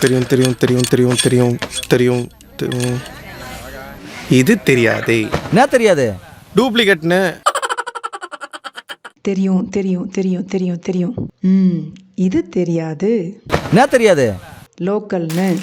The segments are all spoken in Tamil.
தெரியும் தெரியும் தெரியும் தெரியும் தெரியும் தெரியும் தெரியும் இது தெரியாதே. என்ன தெரியாது? டூப்ளிகேட்னு. தெரியும் தெரியும் தெரியும் தெரியும் தெரியும். ம் இது தெரியாது. என்ன தெரியாது? லோக்கல்னு.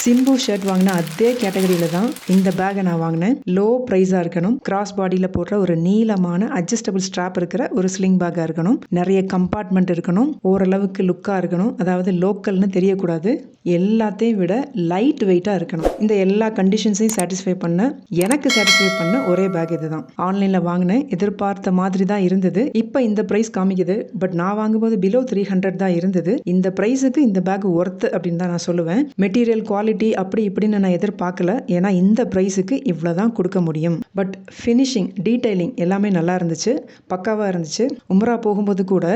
சிம்பு ஷர்ட் வாங்கின அதே கேட்டகரியில் தான் இந்த பேக்கை நான் வாங்கினேன். லோ ப்ரைஸாக இருக்கணும். கிராஸ் பாடியில் போடுற ஒரு நீளமான அட்ஜஸ்டபிள் ஸ்ட்ராப் இருக்கிற ஒரு ஸ்லிங் பேக்காக இருக்கணும். நிறைய கம்பார்ட்மெண்ட் இருக்கணும். ஓரளவுக்கு லுக்காக இருக்கணும். அதாவது லோக்கல்னு தெரியக்கூடாது. எல்லாத்தையும் விட லைட் வெயிட்டாக இருக்கணும். இந்த எல்லா கண்டிஷன்ஸையும் சாட்டிஸ்ஃபை பண்ண எனக்கு சாட்டிஸ்ஃபை பண்ண ஒரே பேக் இதுதான். ஆன்லைனில் வாங்கினேன். எதிர்பார்த்த மாதிரி தான் இருந்தது. இப்போ இந்த ப்ரைஸ் காமிக்குது. பட் நான் வாங்கும்போது பிலோ த்ரீ ஹண்ட்ரட் தான் இருந்தது. இந்த ப்ரைஸுக்கு இந்த பேக் ஒர்த்து அப்படின்னு தான் நான் சொல்லுவேன். மெட்டீரியல் குவாலிட்டி அப்படி இப்படின்னு நான் எதிர்பார்க்கல. ஏன்னா இந்த ப்ரைஸுக்கு இவ்வளோ தான் கொடுக்க முடியும். பட் ஃபினிஷிங் டீடைலிங் எல்லாமே நல்லா இருந்துச்சு. பக்காவாக இருந்துச்சு. உம்ரா போகும்போது கூட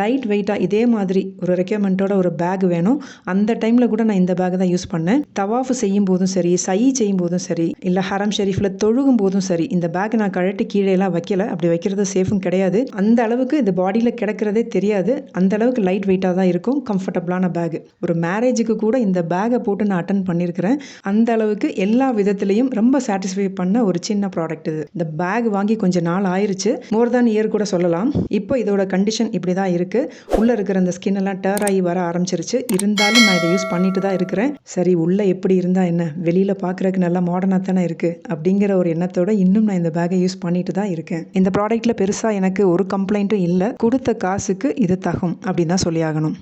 லைட் வெயிட்டாக இதே மாதிரி ஒரு ரெக்யர்மெண்ட்டோட ஒரு பேக் வேணும். அந்த டைமில் கூட நான் இந்த பேக் தான் யூஸ் பண்ணேன். தவாஃப் செய்யும் போதும் சரி சை செய்யும் போதும் சரி இல்லை ஹரம் ஷெரீஃபில் தொழுகும் போதும் சரி இந்த பேக் நான் கழட்டி கீழே எல்லாம் வைக்கல. அப்படி வைக்கிறது சேஃபும் கிடையாது. அந்த அளவுக்கு இந்த பாடியில் கிடக்கிறதே தெரியாது. அந்த அளவுக்கு லைட் வெயிட்டாக தான் இருக்கும். கம்ஃபர்டபுளான பேக் ஒரு மேரேஜுக்கு கூட இந்த பேக்கை போட்டு நான் அட்டன் பண்ணியிருக்கிறேன் அந்த அளவுக்கு எல்லா விதத்துலையும் ரொம்ப சாட்டிஸ்ஃபை பண்ண ஒரு சின்ன ப்ராடக்ட் இது. இந்த பேக் வாங்கி கொஞ்ச நாள் ஆயிருச்சு. மோர் தேன் இயர் கூட சொல்லலாம். இப்போ இதோட கண்டிஷன் இப்படி தான் இருக்குது உள்ளே இருக்கிற அந்த ஸ்கின் எல்லாம் டேர் ஆகி வர ஆரம்பிச்சிருச்சு. இருந்தாலும் நான் இதை யூஸ் பண்ணிட்டு தான் இருக்கிறேன். சரி உள்ளே எப்படி இருந்தால் என்ன? வெளியில் பார்க்குறதுக்கு நல்லா மாடர்னாக தானே இருக்குது அப்படிங்கிற ஒரு எண்ணத்தோட இன்னும் நான் இந்த பேக்கை யூஸ் பண்ணிட்டு தான் இருக்கேன். இந்த ப்ராடக்ட்டில் பெருசாக எனக்கு ஒரு கம்ப்ளைண்ட்டும் இல்லை. கொடுத்த காசுக்கு இது தகும். அப்படின்னு தான் சொல்லி ஆகணும்.